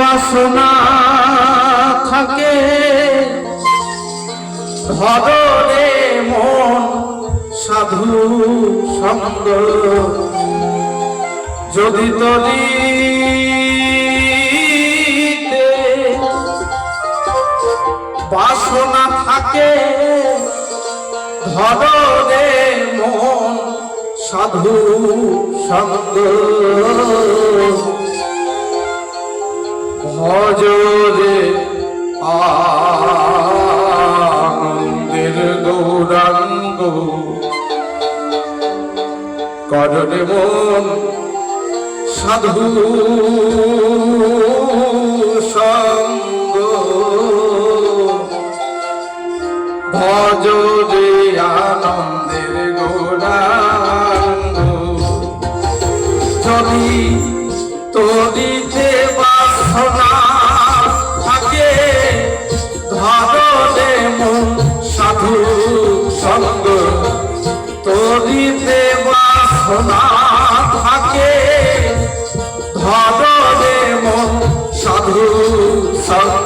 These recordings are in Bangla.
বাসনা থাকে। ধরে মন সাধু সঙ্গ। যদি তরিতে বাসনা থাকে ধরে মন সাধু সঙ্গ। করণে মন সাধু সঙ্গ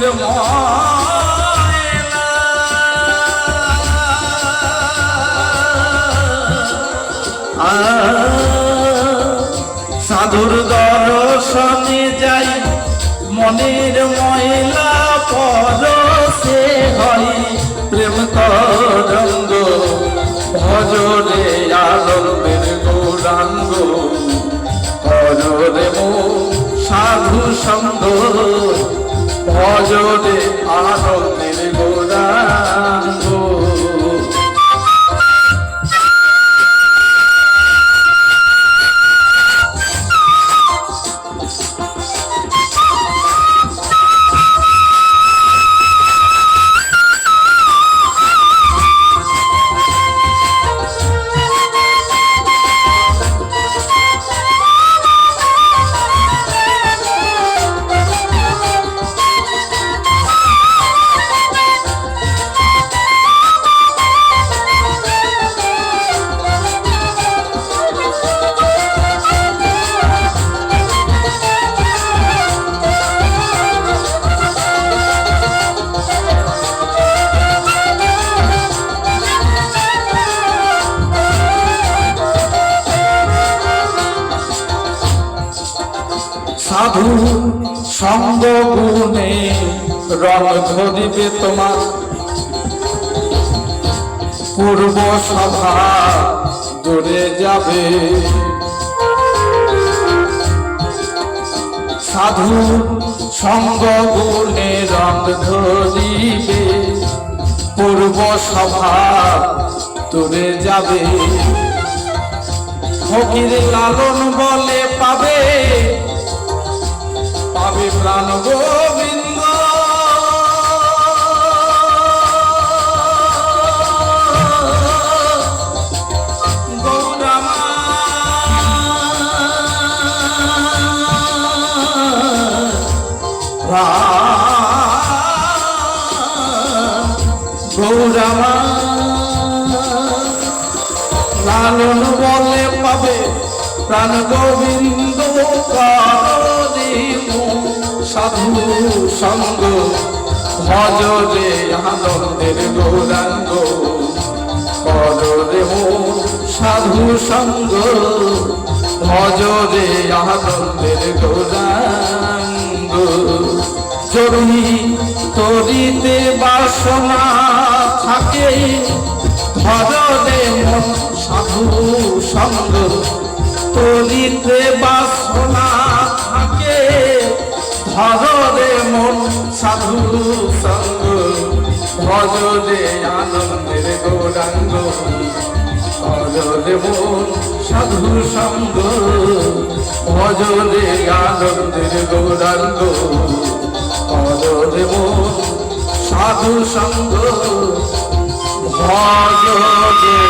আ, সাধুর দর্শনে যাই মনের ময়লা পরশে হয়। প্রেম তরঙ্গ ভজরে আনন্দের গৌরাঙ্গ। ভজরে মো সাধু সঙ্গ ভজরে আনন্দের গৌরাঙ্গ সাধু সঙ্গ গুণে রং ধরিবে তোমার। পূর্ব সভা দূরে যাবে। সাধু সঙ্গ গুণে রং ধরিবে। পূর্ব সভা দূরে যাবে। ফকির লালন বলে পাবে প্রাণ গোবিন্দ। গৌরামা। লালন বলে পাবে প্রাণ গোবিন্দ। সাধু সঙ্গ ভজরে আনন্দের গৌরাঙ্গ কররে মো সাধু সঙ্গ ভজরে আনন্দের গৌরাঙ্গ জরুরি তরিতে বাসনা থাকে ভজরে মন সাধু সঙ্গ, তরিতে বাসনা ধরে মন সাধু সঙ্গ ভজরে আনন্দের গৌরাঙ্গ ভজরে মন সাধু সঙ্গ ভজরে আনন্দের গৌরাঙ্গ ভজরে মন সাধু সঙ্গ ভজরে